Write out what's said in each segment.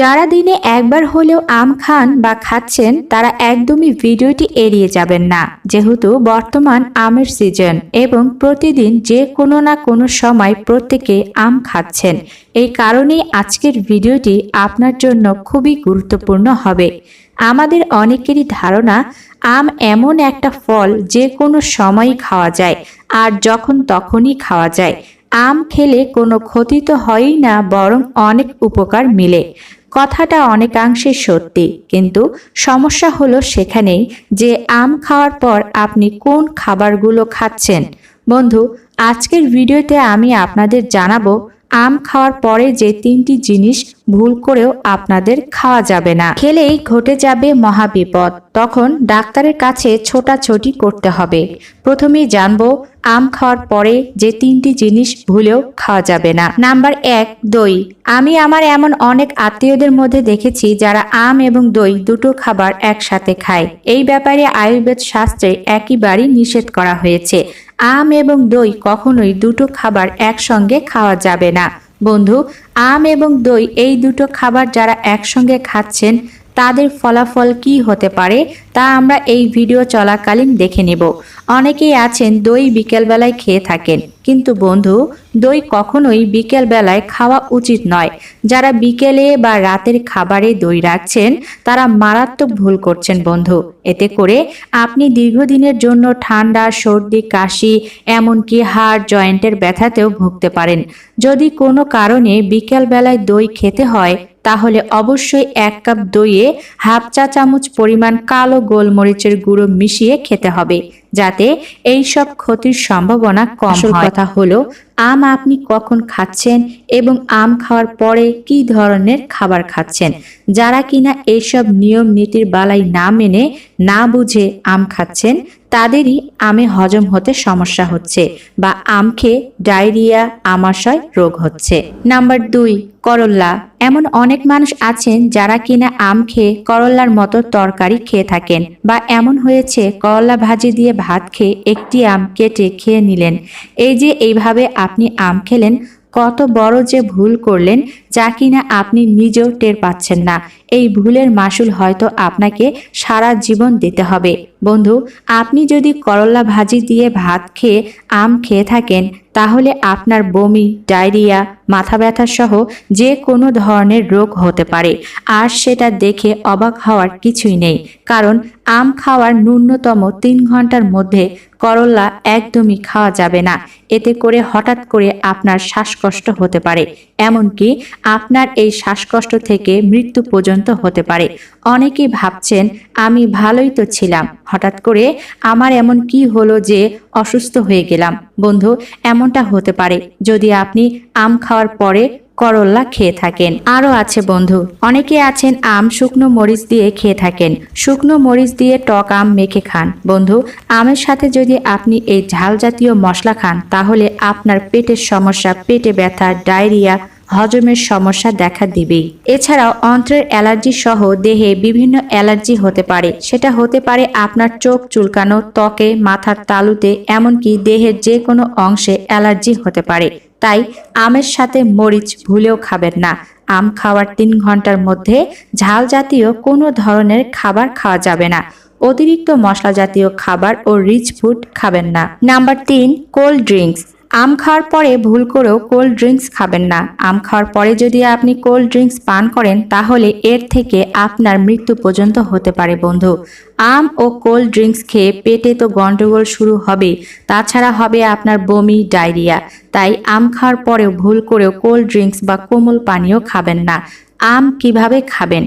যারা দিনে একবার হলেও আম খান বা খাচ্ছেন, তারা একদমই ভিডিওটি এড়িয়ে যাবেন না, যেহেতু বর্তমান আমের সিজন এবং প্রতিদিন যে কোনো না কোনো সময় প্রত্যেকে আম খাচ্ছেন। এই কারণেই আজকের ভিডিওটি আপনার জন্য খুবই গুরুত্বপূর্ণ হবে। আমাদের অনেকেরই ধারণা, আম এমন একটা ফল যে কোনো সময়ই খাওয়া যায় আর যখন তখনই খাওয়া যায়। আম খেলে কোনো ক্ষতি তো হয়ই না, বরং অনেক উপকার মিলে। কথাটা অনেকাংশে সত্যি, কিন্তু সমস্যা হলো সেখানেই যে আম খাওয়ার পর আপনি কোন খাবারগুলো খাচ্ছেন। বন্ধু, আজকের ভিডিওতে আমি আপনাদের জানাব আম খাওয়ার পরে যে তিনটি জিনিস ভুল করেও আপনাদের খাওয়া যাবে না। খেলেই ঘটে যাবে মহাবিপদ। তখন ডাক্তারের কাছে ছোটাছুটি করতে হবে। প্রথমেই জানব, আম খাওয়ার পরে যে তিনটি জিনিস ভুলেও খাওয়া যাবে না। নাম্বার এক, দই। আমি আমার এমন অনেক আত্মীয়দের মধ্যে দেখেছি যারা আম এবং দই দুটো খাবার একসাথে খায়। এই ব্যাপারে আয়ুর্বেদ শাস্ত্রে একইবারই নিষেধ করা হয়েছে। আম এবং দই কখনোই দুটো খাবার একসঙ্গে খাওয়া যাবে না। বন্ধু, আম এবং দই এই দুটো খাবার যারা একসঙ্গে খাচ্ছেন, তাদের ফলাফল কি হতে পারে? তা আমরা এই ভিডিও চলাকালীন দেখে নেব। অনেকেই আছেন দই বিকেলবেলায় খেয়ে থাকেন। কিন্তু বন্ধু, দই কখনোই বিকেলবেলায় খাওয়া উচিত নয়। যারা বিকেলে বা রাতের খাবারে দই রাখছেন, তারা মারাত্মক ভুল করছেন বন্ধু। এতে করে আপনি দীর্ঘদিনের জন্য ঠান্ডা, সর্দি, কাশি, এমনকি হাড় জয়েন্টের ব্যথাতেও ভুগতে পারেন। যদি কোনো কারণে বিকেলবেলায় দই খেতে হয়, তাহলে অবশ্যই এক কাপ দইয়ে হাফ চা চামচ পরিমাণ কালো গোলমরিচের গুঁড়ো মিশিয়ে খেতে হবে যাতে এই সব ক্ষতির সম্ভাবনা কম কথা হলো আম আপনি কখন খাচ্ছেন এবং আম খাওয়ার পরে কি ধরনের খাবার খাচ্ছেন? যারা কিনা এইসব নিয়ম নীতির বালাই না মেনে না বুঝে আম খাচ্ছেন তাদেরই আমে হজম হতে সমস্যা হচ্ছে বা আম খেয়ে ডায়রিয়া, আমাশয় রোগ হচ্ছে। নাম্বার দুই, করল্লা। এমন অনেক মানুষ আছেন যারা কিনা আম খেয়ে করল্লার মতো তরকারি খেয়ে থাকেন বা এমন হয়েছে করল্লা ভাজি দিয়ে ভাত খেয়ে একটি আম কেটে খেয়ে নিলেন। এই যে এইভাবে আপনি আম খেলেন, কত বড় যে ভুল করলেন যা কিনা আপনি নিজেও টের পাচ্ছেন না। এই ভুলের মাসুল হয়তো আপনাকে সারা জীবন দিতে হবে। বন্ধু, আপনি যদি করলা ভাজি দিয়ে ভাত খেয়ে আম খেয়ে থাকেন, তাহলে আপনার বমি, ডায়রিয়া, মাথা ব্যথা সহ যে কোনো ধরনের রোগ হতে পারে। আর সেটা দেখে অবাক হওয়ার কিছুই নেই। কারণ আম খাওয়ার ন্যূনতম তিন ঘণ্টার মধ্যে করল্লা একদমই খাওয়া যাবে না। এতে করে হঠাৎ করে আপনার শ্বাসকষ্ট হতে পারে। এমনকি আপনার এই শ্বাসকষ্ট থেকে মৃত্যু পর্যন্ত হতে পারে। অনেকেই ভাবছেন, আমি ভালোই তো ছিলাম। হঠাৎ করে আমার এমন কি হলো যে অসুস্থ হয়ে গেলাম? বন্ধু, এমনটা হতে পারে। যদি আপনি আম খাওয়ার পরে করল্লা খেয়ে থাকেন। আরও আছে বন্ধু, অনেকে আছেন আম, শুকনো মরিচ দিয়ে খেয়ে থাকেন। শুকনো মরিচ দিয়ে টক আম মেখে খান। বন্ধু, আমের সাথে যদি আপনি এই ঝাল জাতীয় মশলা খান, তাহলে আপনার পেটের সমস্যা, পেটে ব্যথা, ডায়রিয়া হজমের সমস্যা দেখা দিবেই এছাড়াও অন্ত্রের অ্যালার্জি সহ দেহে বিভিন্ন অ্যালার্জি হতে পারে। সেটা হতে পারে আপনার চোখ চুলকানো, ত্বকে, মাথার তালুতে, এমনকি দেহের যে কোনো অংশে অ্যালার্জি হতে পারে। তাই আমের সাথে মরিচ ভুলেও খাবেন না। আম খাওয়ার তিন ঘণ্টার মধ্যে ঝাল জাতীয় কোনো ধরনের খাবার খাওয়া যাবে না। অতিরিক্ত মশলা জাতীয় খাবার ও রিচ ফুড খাবেন না। নাম্বার তিন কোল্ড ড্রিঙ্কস আম খাওয়ার পরে ভুল করেও কোল্ড ড্রিঙ্কস খাবেন না। আম খাওয়ার পরে যদি আপনি কোল্ড ড্রিঙ্কস পান করেন, তাহলে এর থেকে আপনার মৃত্যু পর্যন্ত হতে পারে, বন্ধু। আম ও কোল্ড ড্রিঙ্কস খেয়ে পেটে তো গন্ডগোল শুরু হবে তাছাড়া হবে আপনার বমি, ডায়রিয়া। তাই আম খাওয়ার পরেও ভুল করেও কোল্ড ড্রিঙ্কস বা কোমল পানীয় খাবেন না। আম কীভাবে খাবেন?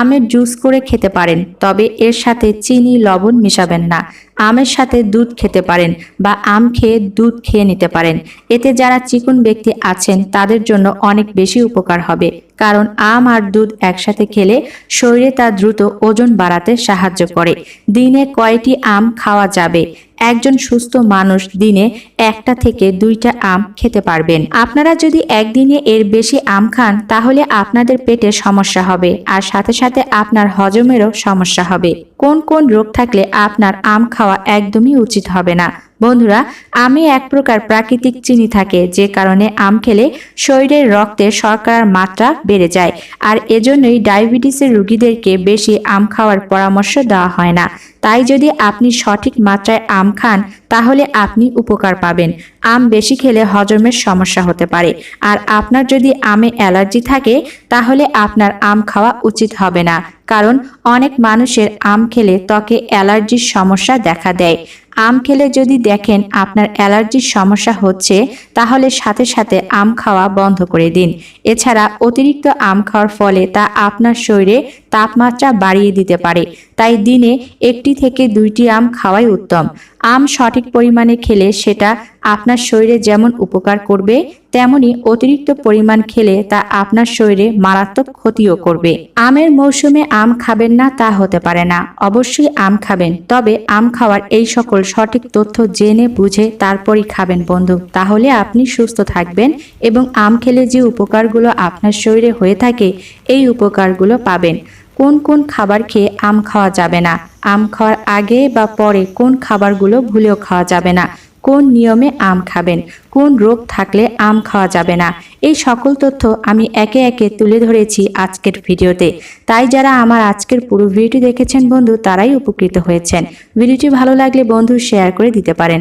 আমের জুস করে খেতে পারেন, তবে এর সাথে চিনি, লবণ মিশাবেন না। আমের সাথে দুধ খেতে পারেন বা আম খেয়ে দুধ খেয়ে নিতে পারেন। এতে যারা চিকুন ব্যক্তি আছেন, তাদের জন্য অনেক বেশি উপকার হবে। কারণ আম আর দুধ একসাথে খেলে শরীরে তা দ্রুত ওজন বাড়াতে সাহায্য করে। দিনে কয়টি আম খাওয়া যাবে? একজন সুস্থ মানুষ দিনে একটা থেকে দুইটা আম খেতে পারবেন। আপনারা যদি একদিনে এর বেশি আম খান, তাহলে আপনাদের পেটে সমস্যা হবে আর সাথে সাথে আপনার হজমেরও সমস্যা হবে। কোন কোন রোগ থাকলে আপনার আম খাওয়া একদমই উচিত হবে না। বন্ধুরা, আমে এক প্রকার প্রাকৃতিক চিনি থাকে, যে কারণে আম খেলে শরীরের রক্তে শর্করার মাত্রা বেড়ে যায়, আর এজন্যই ডায়াবেটিসের রোগীদেরকে বেশি আম খাওয়ার পরামর্শ দেওয়া হয় না। তাই যদি আপনি সঠিক মাত্রায় আম খান, তাহলে আপনি উপকার পাবেন। আম বেশি খেলে হজমের সমস্যা হতে পারে, আর আপনার যদি আমে অ্যালার্জি থাকে, তাহলে আপনার আম খাওয়া উচিত হবে না, কারণ অনেক মানুষের আম খেলে ত্বকে অ্যালার্জির সমস্যা দেখা দেয়। আম খেলে যদি দেখেন আপনার অ্যালার্জির সমস্যা হচ্ছে, তাহলে সাথে সাথে আম খাওয়া বন্ধ করে দিন। এছাড়া অতিরিক্ত আম খাওয়ার ফলে তা আপনার শরীরে তাপমাত্রা বাড়িয়ে দিতে পারে। তাই দিনে একটি থেকে দুইটি আম খাওয়াই উত্তম। আম সঠিক পরিমাণে খেলে সেটা আপনার শরীরে যেমন উপকার করবে, তেমনি অতিরিক্ত পরিমাণ খেলে তা আপনার শরীরে মারাত্মক ক্ষতিও করবে। আমের মৌসুমে আম খাবেন না তা হতে পারে না। অবশ্যই আম খাবেন। তবে আম খাওয়ার এই সকল সঠিক তথ্য জেনে বুঝে তারপরই খাবেন বন্ধু। তাহলে আপনি সুস্থ থাকবেন এবং আম খেলে যে উপকারগুলো আপনার শরীরে হয়ে থাকে, এই উপকারগুলো পাবেন। কোন কোন খাবার খেয়ে আম খাওয়া যাবে না? আম খাওয়ার আগে বা পরে কোন খাবারগুলো ভুলেও খাওয়া যাবে না? কোন নিয়মে আম খাবেন? কোন রোগ থাকলে আম খাওয়া যাবে না? এই সকল তথ্য আমি একে একে তুলে ধরেছি আজকের ভিডিওতে। তাই যারা আমার আজকের পুরো ভিডিওটি দেখেছেন বন্ধু, তারাই উপকৃত হয়েছেন। ভিডিওটি ভালো লাগলে বন্ধু, শেয়ার করে দিতে পারেন।